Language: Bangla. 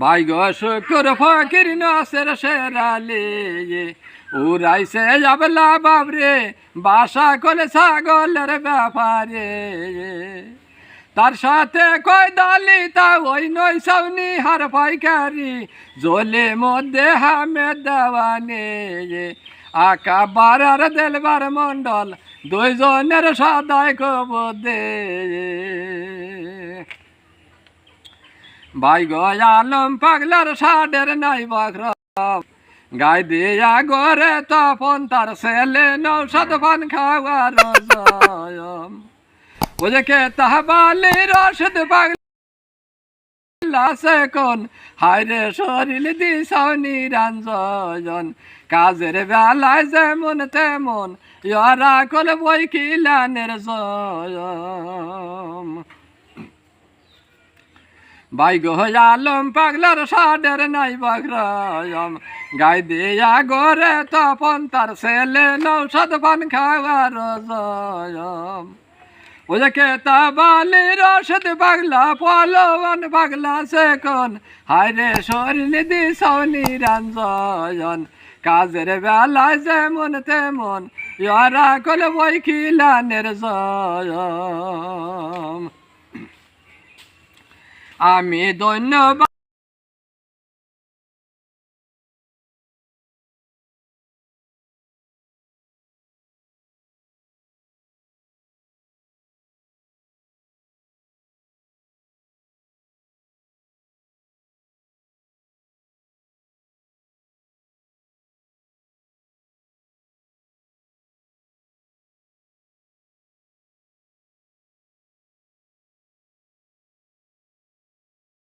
ভাই গো শুকুর ফকির নসের সেরালে উড়াইছে যাবলা বাবরে, বাসা করে ছাগলের ব্যাপারে। তার সাথে কয় দালি, তা ওই নই সাউনি হার পাইকারি, জলে মধ্যে হামে দেওয়ানে। আকা বারার দেলবার মন্ডল দুইজনের সাদায় কব দে ভাই গয়ালম পাগলার সাডের নাই বকরম গাই দিয়া গরে তপন, তার ছেলে নৌষদ পান খাওয়ার জয়ম। ওজে কে তাহবালি রসদ পাগলা কোন? হায়রে শরীর দিশাও নিরঞ্জন। কাজের বেলায় যেমন তেমন ইয়ারা কল বই কিলানের জয়ম। ভাই গো পাগলার সাডের নাই বকরম গাই দিয়া গরে তপন, তার ছেলে নৌষদ পান খাওয়ার জয়ম। ওজে কে তাবালি রসদ, পাগলা পলবন, পাগলা সে কোন হায়রে শরীর দিশাও নিরঞ্জন। কাজের বেলায় যেমন তেমন, ইয়ারা কল বই খিলানের আমি ধন্যবাদ।